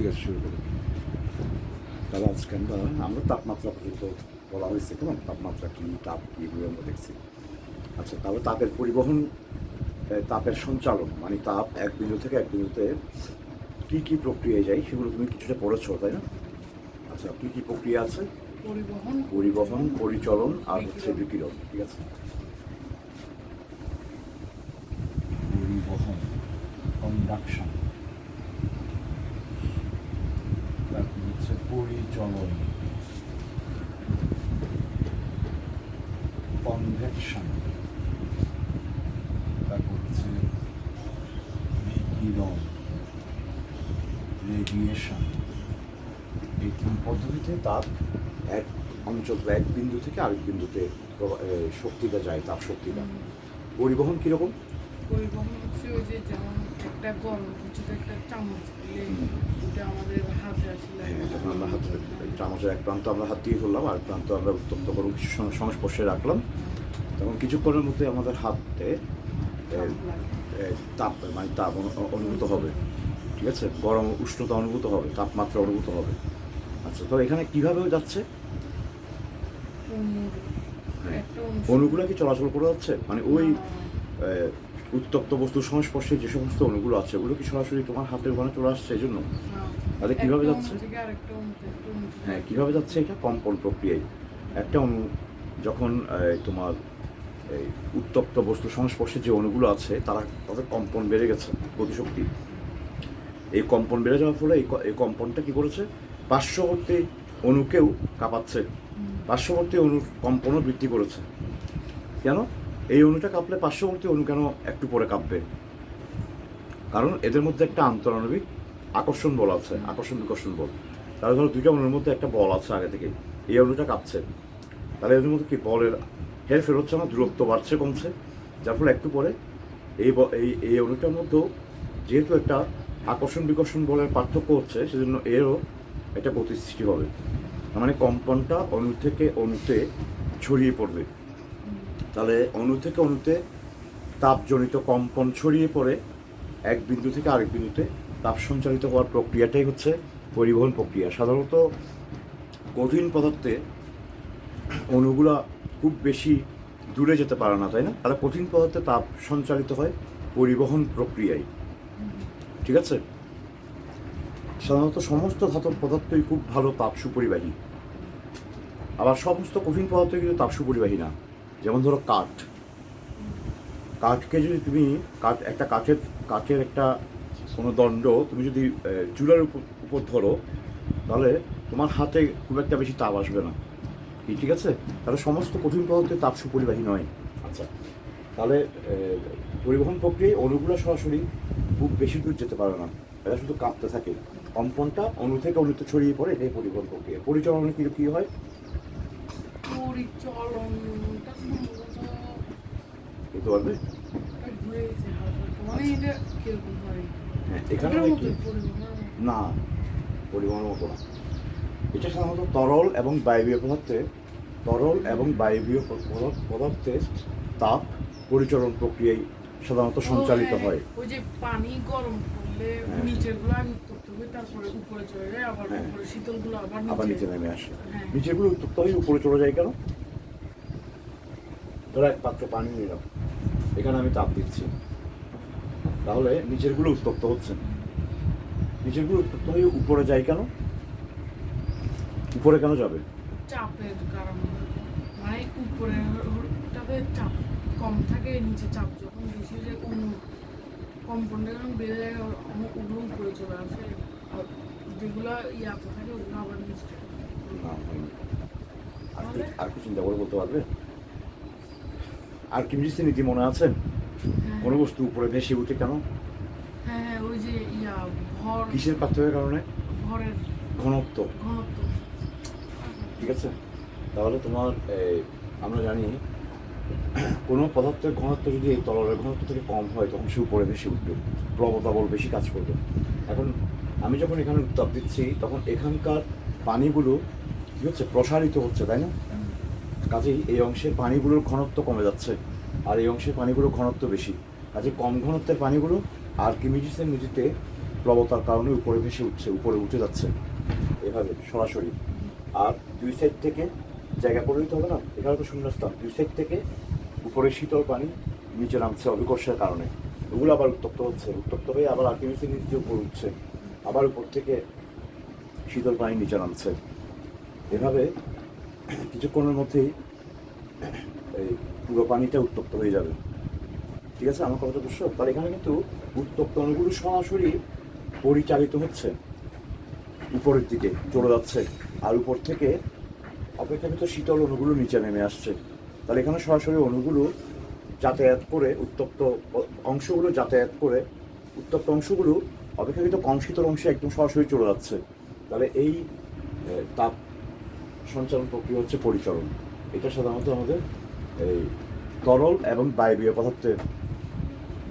ঠিক আছে শুরু করি। তাহলে আজকে আমরা আমরা তাপমাত্রা পর্যন্ত বলা হয়েছে কেমন? তাপমাত্রা কী তাপ কী এগুলো আমরা দেখছি। আচ্ছা তাহলে তাপের পরিবহন তাপের সঞ্চালন মানে তাপ এক বিন্দু থেকে এক বিন্দুতে কী কী প্রক্রিয়ায় যায় সেগুলো তুমি কিছুটা পড়েছো তাই না? আচ্ছা কী কী প্রক্রিয়া আছে? পরিবহন। পরিবহন পরিচলন আর হচ্ছে বিকিরণ ঠিক আছে? পরিবহন কন্ডাকশন তারপর হচ্ছে পরিচলন কনভেকশন তারপর হচ্ছে বিকিরণ। রেডিয়েশন এই তিন পদ্ধতিতে তাপ এক অঞ্চল এক বিন্দু থেকে আরেক বিন্দুতে শক্তিটা যায় তাপ শক্তিটা পরিবহন কীরকম? পরিবহন হচ্ছে ওই যে যেমন একটা গরম কিছুতে একটা চামচ ওটা আমাদের হাতে আসলে হ্যাঁ, যখন আমরা হাত চামচের এক প্রান্ত আমরা হাত দিয়ে ধরলাম আর প্রান্ত আমরা উত্তপ্ত গরম কিছু সংস্পর্শে রাখলাম। তখন কিছুক্ষণের মধ্যে আমাদের হাতে তাপ মানে তাপ অনু- অনুভূত হবে ঠিক আছে? গরম উষ্ণতা অনুভূত হবে তাপমাত্রা অনুভূত হবে। আচ্ছা তো এখানে কীভাবে যাচ্ছে? হ্যাঁ। একটা কি চলাচল করে যাচ্ছে? মানে ওই উত্তপ্ত বস্তুর সংস্পর্শে যে সমস্ত অণুগুলো আছে ওগুলো কি সরাসরি তোমার হাতের ওখানে চলে আসছে এই জন্য? তাহলে কীভাবে যাচ্ছে? হ্যাঁ কীভাবে যাচ্ছে এটা? কম্পন প্রক্রিয়ায়। একটা অণু যখন তোমার এই উত্তপ্ত বস্তু সংস্পর্শে যে অণুগুলো আছে তারা তাদের কম্পন বেড়ে গেছে গতিশক্তি। এই কম্পন বেড়ে যাওয়ার ফলে এই কম্পনটা কি করেছে? পার্শ্ববর্তী অণুকেও কাঁপাচ্ছে। পার্শ্ববর্তী অণুর কম্পনও বৃদ্ধি করেছে। কেন? এই অণুটা কাঁপলে পার্শ্ববর্তী অণু কেন একটু পরে কাঁপবে? কারণ এদের মধ্যে একটা আন্তরাণবিক আকর্ষণ বল আছে, আকর্ষণ বিকর্ষণ বল। তাহলে ধরো দুইটা অণুর মধ্যে একটা বল আছে আগে থেকে এই অণুটা কাঁপছে। তাহলে এদের মধ্যে কি বলের হের হেরফের হচ্ছে না? দূরত্ব বাড়ছে, কমছে। যার ফলে একটু পরে এই এই এই অণুটার মধ্যেও যেহেতু একটা আকর্ষণ বিকর্ষণ বলের পার্থক্য হচ্ছে, সেজন্য এরও একটা গতি সৃষ্টি হবে। মানে কম্পনটা অণু থেকে অণুতে ছড়িয়ে পড়বে। তাহলে অণু থেকে অণুতে তাপজনিত কম্পন ছড়িয়ে পড়ে, এক বিন্দু থেকে আরেক বিন্দুতে তাপ সঞ্চালিত হওয়ার প্রক্রিয়াটাই হচ্ছে পরিবহন প্রক্রিয়া। সাধারণত কঠিন পদার্থে অণুগুলা খুব বেশি দূরে যেতে পারে না, তাই না? তাহলে কঠিন পদার্থে তাপ সঞ্চালিত হয় পরিবহন প্রক্রিয়ায়। ঠিক আছে? সাধারণত সমস্ত ধাতব পদার্থই খুব ভালো তাপ সুপরিবাহী। আবার সমস্ত কঠিন পদার্থ কিন্তু তাপ সুপরিবাহী না। যেমন ধরো কাঠ। কাঠকে যদি তুমি কাঠ একটা কাঠের কাঠের একটা কোনো দণ্ড তুমি যদি চুলার উপর উপর ধরো তাহলে তোমার হাতে খুব একটা বেশি তাপ আসবে না। কি ঠিক আছে? তাহলে সমস্ত কঠিন পদার্থ তাপ সুপরিবাহী নয়। আচ্ছা। তাহলে পরিবহন প্রক্রিয়ায় অণুগুলো সরাসরি খুব বেশি দূর যেতে পারে না। এটা শুধু কাঁপতে থাকে। কম্পনটা অণু থেকে অণুতে ছড়িয়ে পড়ে এটাই পরিবহন প্রক্রিয়া। পরিচালনা কি কী হয়? সম্ভবত পারবে। মানে এটা কীরকম হয় হ্যাঁ এখানে হয়। না পরিবহন মতো না এটা সাধারণত তরল এবং বায়বীয় পদার্থে তরল এবং বায়বীয় পদার্থ- তাপ পরিচলন প্রক্রিয়ায় সাধারণত সঞ্চালিত হ্যাঁ, হয় ওই যে পানি গরম করলে হ্যাঁ। নিচের গুলো হয়ে। আবারগুলো নিচে নিচে নেমে আসে। নিচেগুলো উত্তপ্ত হয়ে উপরে চলে যায় কেন? ধরো এক পাত্র পানি নিলাম এখানে আমি তাপ দিচ্ছি। তাহলে নিচেরগুলো উত্তপ্ত হচ্ছে নিচেরগুলো উত্তপ্ত হয়ে উপরে যায় কেন? উপরে কেন যাবে? চাপের কারণে হয়তো। মানে উপরে চাপ কম থাকে নিচে চাপ যখন বেশি হয়ে যায় অনু কম্পাউন্ডে যখন বেড়ে যায় ওগুলো উপরে চলে আসে। যেগুলো ইয়াতে থাকে ওগুলো আবার হয়নি। আর কি আর কি চিন্তা করে বলতে পারবে? আর কি মিষ্টি নীতি মনে আছে? হ্যাঁ। কোনো বস্তু উপরে ভেসে উঠে কেন? হ্যাঁ হ্যাঁ ওই যে ইয়া ভর। কিসের পার্থক্যের কারণে? ভরের। ঘনত্ব। ঘনত্ব। ঠিক আছে। তাহলে তোমার আমরা জানি কোনো পদার্থের ঘনত্ব যদি এই তরলের ঘনত্ব থেকে কম হয় তখন সে উপরে বেশি উঠবে। প্রবতা বল বেশি কাজ করবে। এখন আমি যখন এখানে উত্তাপ দিচ্ছি, তখন এখানকার পানিগুলো কী হচ্ছে? প্রসারিত হচ্ছে, তাই না? কাজেই এই অংশের পানিগুলোর ঘনত্ব কমে যাচ্ছে, আর এই অংশের পানিগুলোর ঘনত্ব বেশি। কাজে কম ঘনত্বের পানিগুলো আর্কিমিডিসের নীতিতে প্রবতার কারণে উপরে ভেসে উঠছে, উপরে উঠে যাচ্ছে, এভাবে সরাসরি। আর দুই সাইড থেকে জায়গা করে দিতে হবে না? এখানে তো শূন্যস্থান। দুই সাইড থেকে উপরে শীতল পানি নিচে নামছে অভিকর্ষের কারণে। ওগুলো আবার উত্তপ্ত হচ্ছে। উত্তপ্ত হয়ে আবার আর্কিমিসের নিচে উপরে উঠছে। আবার উপর থেকে শীতল পানি নিচে নামছে। এভাবে কিছুক্ষণের মধ্যেই এই পুরো পানিটা উত্তপ্ত হয়ে যাবে। ঠিক আছে? আমার কথাটা বুঝছ? তাহলে এখানে কিন্তু উত্তপ্ত অণুগুলো সরাসরি পরিচালিত হচ্ছে। উপরের দিকে চলে যাচ্ছে। আর উপর থেকে অপেক্ষাকৃত শীতল অণুগুলো নিচে নেমে আসছে। তাহলে এখানে সরাসরি অণুগুলো যাতায়াত করে উত্তপ্ত অংশগুলো যাতায়াত করে উত্তপ্ত অংশগুলো অপেক্ষাকৃত কম শীতল অংশে একদম সরাসরি চলে যাচ্ছে। তাহলে এই তাপ সঞ্চালন প্রক্রিয়া হচ্ছে পরিচরণ এটা সাধারণত আমাদের এই তরল এবং বায়বীয় পদার্থে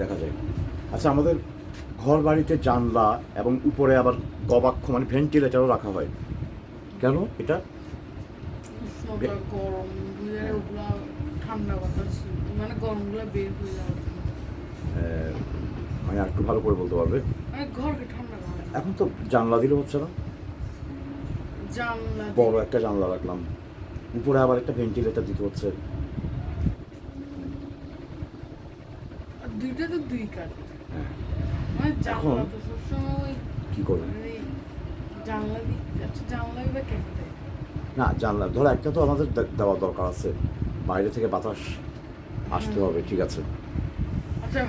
দেখা যায়। আচ্ছা আমাদের ঘর বাড়িতে জানলা এবং উপরে আবার গবাক্ষ মানে ভেন্টিলেটারও রাখা হয়। কেন? এটা মানে মানে একটু ভালো করে বলতে পারবে? এখন তো জানলা দিলে হচ্ছে না। জানলা বড় একটা জানলা রাখলাম। উপরে আবার একটা ভেন্টিলেটার দিতে হচ্ছে। আর দুইটা তো দুই কাঠ হ্যাঁ। মানে এখন- কি করবে? মানে জানলা না জানলা ধরো একটা তো আমাদের দেওয়া দরকার আছে। বাইরে থেকে বাতাস আসতে হবে ঠিক আছে।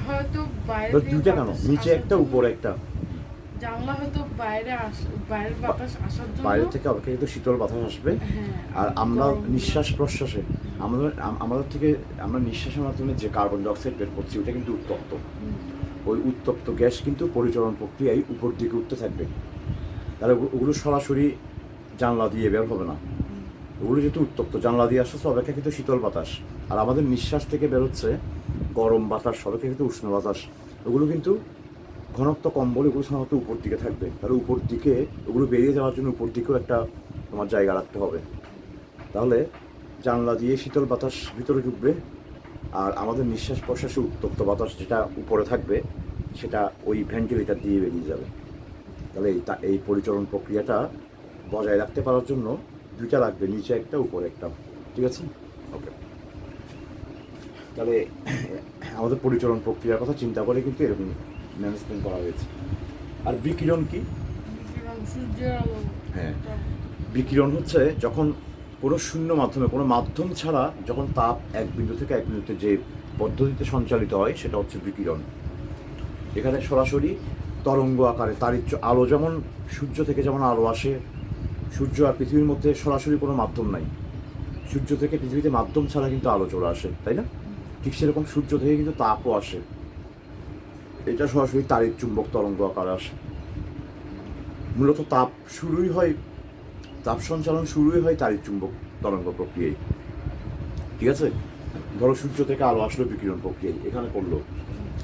হয়তো বাইরে ধর দুইটা কেন? নিচে একটা উপরে একটা। জানলা হয়তো বাইরে আস বাইরের বাতাস আসার জন্য। বাইরে থেকে অপেক্ষাকৃত শীতল বাতাস আসবে। হ্যাঁ আর আমরা নিঃশ্বাস প্রশ্বাসে আমাদের আমাদের থেকে আমরা নিঃশ্বাসের মাধ্যমে যে কার্বন ডাইঅক্সাইড বের করছি ওটা কিন্তু উত্তপ্ত। ওই উত্তপ্ত গ্যাস কিন্তু পরিচালন প্রক্রিয়ায় উপর দিকে উঠতে থাকবে। তাহলে ওগুলো সরাসরি জানলা দিয়ে বের হবে না। ওগুলো যেহেতু উত্তপ্ত, জানলা দিয়ে আসছে অপেক্ষাকৃত শীতল বাতাস। আর আমাদের নিঃশ্বাস থেকে বেরোচ্ছে গরম বাতাস অপেক্ষাকৃত উষ্ণ বাতাস। ওগুলো কিন্তু ঘনত্ব কম বলে ওগুলো সাধারণত উপর দিকে থাকবে। তাহলে উপর দিকে, ওগুলো বেরিয়ে যাওয়ার জন্য উপর দিকেও একটা তোমার জায়গা রাখতে হবে। তাহলে জানলা দিয়ে শীতল বাতাস ভিতরে ঢুকবে, আর আমাদের নিঃশ্বাস প্রশ্বাসে উত্তপ্ত বাতাস যেটা উপরে থাকবে, সেটা ওই ভেন্টিলেটার দিয়ে বেরিয়ে যাবে। তাহলে এই এই পরিচালন প্রক্রিয়াটা বজায় রাখতে পারার জন্য দুইটা লাগবে নিচে একটা উপরে একটা। ঠিক আছে? ওকে তাহলে আমাদের পরিচালন প্রক্রিয়ার কথা চিন্তা করে কিন্তু এরকম ম্যানেজমেন্ট করা হয়েছে। আর বিকিরণ কি? হ্যাঁ। বিকিরণ হচ্ছে যখন কোনো শূন্য মাধ্যমে কোনো মাধ্যম ছাড়া যখন তাপ এক বিন্দু থেকে এক বিন্দুতে যে পদ্ধতিতে সঞ্চালিত হয় সেটা হচ্ছে বিকিরণ। এখানে সরাসরি তরঙ্গ আকারে তারিচ্য আলো যেমন সূর্য থেকে যেমন আলো আসে সূর্য আর পৃথিবীর মধ্যে সরাসরি কোনো মাধ্যম নাই। সূর্য থেকে পৃথিবীতে মাধ্যম ছাড়া কিন্তু আলো চলে আসে, তাই না? ঠিক সেরকম সূর্য থেকে কিন্তু তাপও আসে। এটা সরাসরি তারিক চুম্বক তরঙ্গ আকারে আসে। মূলত তাপ শুরুই হয়, তাপ সঞ্চালন শুরুই হয় তারিক চুম্বক তরঙ্গ প্রক্রিয়ায়। ঠিক আছে? ধরো সূর্য থেকে আলো আসলো বিকিরণ প্রক্রিয়ায়, এখানে পড়ল।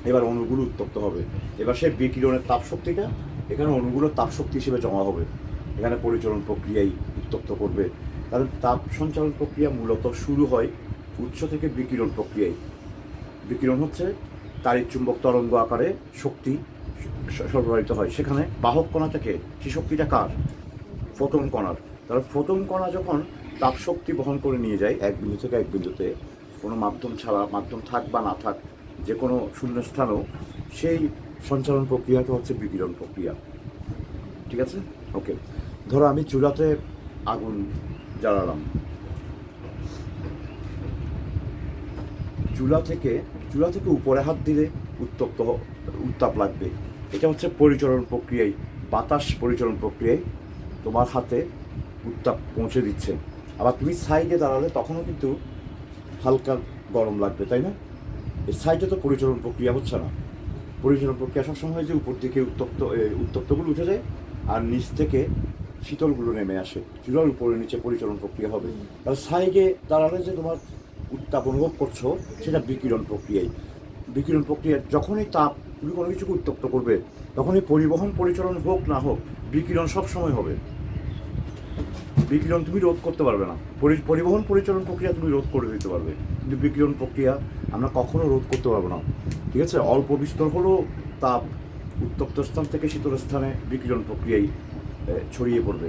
এবার অণুগুলো উত্তপ্ত হবে। এবার সেই বিকিরণের তাপ শক্তিটা এখানে অণুগুলোর তাপ শক্তি হিসেবে জমা হবে। এখানে পরিচালন প্রক্রিয়াই উত্তপ্ত করবে। কারণ তাপ সঞ্চালন প্রক্রিয়া মূলত শুরু হয় উৎস থেকে বিকিরণ প্রক্রিয়ায়। বিকিরণ হচ্ছে তারিক চুম্বক তরঙ্গ আকারে শক্তি স- সরবরাহিত হয়। সেখানে বাহক কণা থেকে সেই শক্তিটা কার? ফোটন কণার। তাহলে ফোটন কণা যখন তাপ শক্তি বহন করে নিয়ে যায়, এক বিন্দু থেকে এক বিন্দুতে, কোনো মাধ্যম ছাড়া, মাধ্যম থাক বা না থাক যে কোনো শূন্যস্থানও, সেই সঞ্চালন প্রক্রিয়াটা হচ্ছে বিকিরণ প্রক্রিয়া। ঠিক আছে? ওকে। ধরো আমি চুলাতে আগুন জ্বালালাম। চুলা থেকে চুলা থেকে উপরে হাত দিলে উত্তপ্ত উত্তাপ লাগবে। এটা হচ্ছে পরিচালন প্রক্রিয়ায় বাতাস পরিচালন প্রক্রিয়ায় তোমার হাতে উত্তাপ পৌঁছে দিচ্ছে। আবার তুমি সাইডে দাঁড়ালে তখনও কিন্তু হালকা গরম লাগবে, তাই না? এই সাইডে তো পরিচালন প্রক্রিয়া হচ্ছে না। পরিচালন প্রক্রিয়া সবসময় যে উপর দিকে উত্তপ্ত উত্তপ্তগুলো উঠে যায় আর নিচ থেকে শীতলগুলো নেমে আসে। চুলার উপরে নিচে পরিচালন প্রক্রিয়া হবে। তাহলে সাইডে দাঁড়ালে যে তোমার উত্তাপ অনুভব করছ, সেটা বিকিরণ প্রক্রিয়ায় বিকিরণ প্রক্রিয়া যখনই তাপ তুমি কোনো কিছুকে উত্তপ্ত করবে, তখনই পরিবহন পরিচালন হোক না হোক, বিকিরণ সবসময় হবে। বিকিরণ তুমি রোধ করতে পারবে না। পরিবহন পরিচালন প্রক্রিয়া তুমি রোধ করে দিতে পারবে। কিন্তু বিকিরণ প্রক্রিয়া আমরা কখনো রোধ করতে পারব না। ঠিক আছে? অল্প বিস্তর হলেও তাপ উত্তপ্ত স্থান থেকে শীতল স্থানে বিকিরণ প্রক্রিয়ায় ছড়িয়ে পড়বে,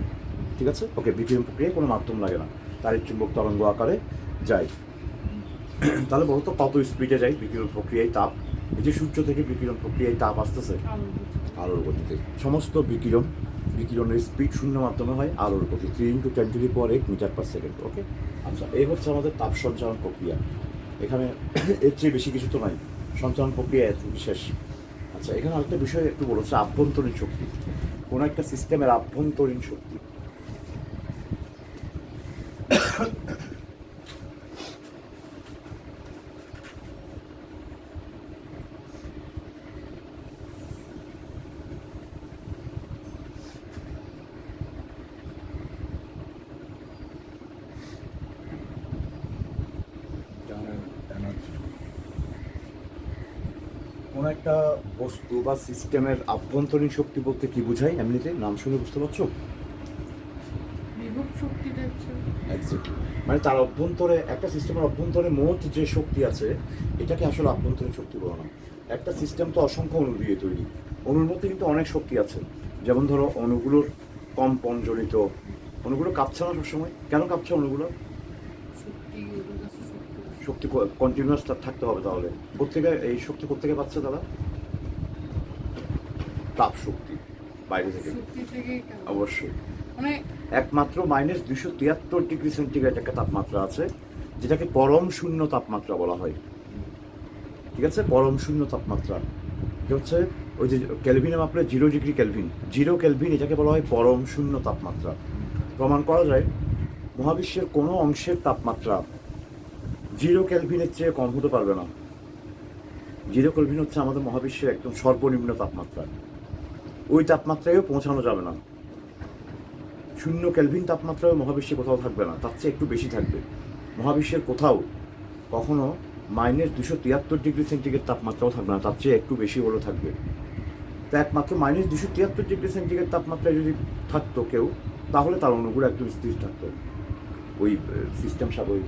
ঠিক আছে? ওকে বিকিরণ প্রক্রিয়ায় কোনো মাধ্যম লাগে না। তারের চুম্বক তরঙ্গ আকারে যায়। তাহলে বলতো কত স্পিডে যায় বিকিরণ প্রক্রিয়ায় তাপ? এই যে সূর্য থেকে বিকিরণ প্রক্রিয়ায় তাপ আসতেছে, আলোর গতিতে। সমস্ত বিকিরণ, বিকিরণের স্পিড শূন্য মাধ্যমে হয়, আলোর গতি। Three into ten to the metre per second okay আচ্ছা এই হচ্ছে আমাদের তাপ সঞ্চালন প্রক্রিয়া। এখানে এর চেয়ে বেশি কিছু তো নাই। সঞ্চালন প্রক্রিয়া এত বিশেষ আচ্ছা এখানে আরেকটা বিষয় একটু বলেছে আভ্যন্তরীণ শক্তি। কোনো একটা সিস্টেমের আভ্যন্তরীণ শক্তি। কোনো একটা বস্তু বা সিস্টেমের আভ্যন্তরীণ শক্তি বলতে কি বোঝায় এমনিতে নাম শুনে বুঝতে পারছ. মানে তার অভ্যন্তরে একটা সিস্টেমের অভ্যন্তরে মোট যে শক্তি আছে এটাকে আসলে আভ্যন্তরীণ শক্তি বলা না। একটা সিস্টেম তো অসংখ্য অণু দিয়ে তৈরি। অণুর মধ্যে কিন্তু অনেক শক্তি আছে। যেমন ধরো অণুগুলোর কম্পনজনিত অণুগুলো কাঁপছে না সবসময়। কেন কাঁপছে অণুগুলো? শক্তি কন্টিনিউয়াস থাকতে হবে তাহলে। কোথেকে এই শক্তি কোথেকে পাচ্ছে তারা? তাপ শক্তি বাইরে থেকে? অবশ্যই। মানে একমাত্র মাইনাস দুশো তিয়াত্তর ডিগ্রি সেন্টিগ্রেড একটা তাপমাত্রা আছে যেটাকে পরম শূন্য তাপমাত্রা বলা হয়। ঠিক আছে? পরম শূন্য তাপমাত্রা। এটা হচ্ছে ওই যে ক্যালভিনে মাপলে zero degree kelvin zero kelvin এটাকে বলা হয় পরম শূন্য তাপমাত্রা। প্রমাণ করা যায় মহাবিশ্বের কোনো অংশের তাপমাত্রা জিরো ক্যালভিনের চেয়ে কম হতে পারবে না। জিরো ক্যালভিন হচ্ছে আমাদের মহাবিশ্বের একদম সর্বনিম্ন তাপমাত্রা। ওই তাপমাত্রায়ও পৌঁছানো যাবে না। শূন্য ক্যালভিন তাপমাত্রায় মহাবিশ্বে কোথাও থাকবে না, তার চেয়ে একটু বেশি থাকবে। মহাবিশ্বের কোথাও কখনো মাইনাস দুশো তিয়াত্তর ডিগ্রি সেন্টিগ্রেড তাপমাত্রাও থাকবে না, তার চেয়ে একটু বেশি হলেও থাকবে। তা একমাত্র মাইনাস দুশো তিয়াত্তর ডিগ্রি সেন্টিগ্রেড তাপমাত্রায় যদি থাকতো কেউ, তাহলে তার অণুগুলো একদম স্থির থাকতো। ওই সিস্টেম ওই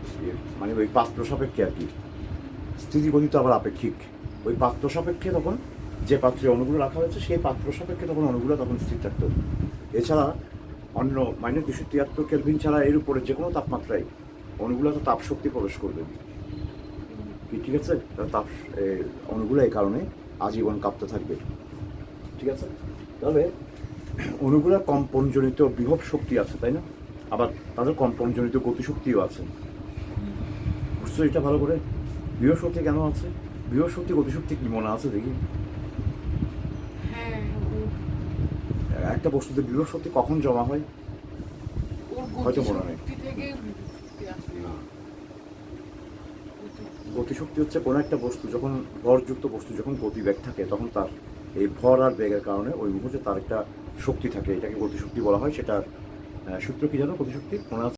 মানে ওই পাত্র সাপেক্ষে আর কি। স্থিতিগতি তো আবার আপেক্ষিক। ওই পাত্র সাপেক্ষে তখন যে পাত্রে অণুগুলো রাখা হয়েছে সেই পাত্র সাপেক্ষে তখন অণুগুলো তখন স্থির থাকতো। এছাড়া অন্য মাইনাস দুশো তিয়াত্তর কেলভিন ছাড়া এর উপরে যে কোনো তাপমাত্রায় অণুগুলো তো তাপ শক্তি প্রবেশ করবে। ঠিক আছে? তাপ এ, অণুগুলো এই কারণে আজীবন কাঁপতে থাকবে। ঠিক আছে? তবে অণুগুলোর কম্পনজনিত বিভব শক্তি আছে তাই না? আবার তাদের কম্পনজনিত গতিশক্তিও আছে। বুঝছ এটা ভালো করে? শক্তি কেন আছে? শক্তি গতিশক্তি কি মনে আছে দেখি। হ্যাঁ একটা বস্তুতে শক্তি কখন জমা হয়? হয়তো মনে নেই। গতিশক্তি হচ্ছে কোনো একটা বস্তু যখন ভরযুক্ত বস্তু যখন গতিবেগ থাকে তখন তার এই ভর আর বেগের কারণে ওই মুহূর্তে তার একটা শক্তি থাকে। এটাকে গতিশক্তি বলা হয় সেটার সূত্র কি জানো? প্রতিশক্তি? আছে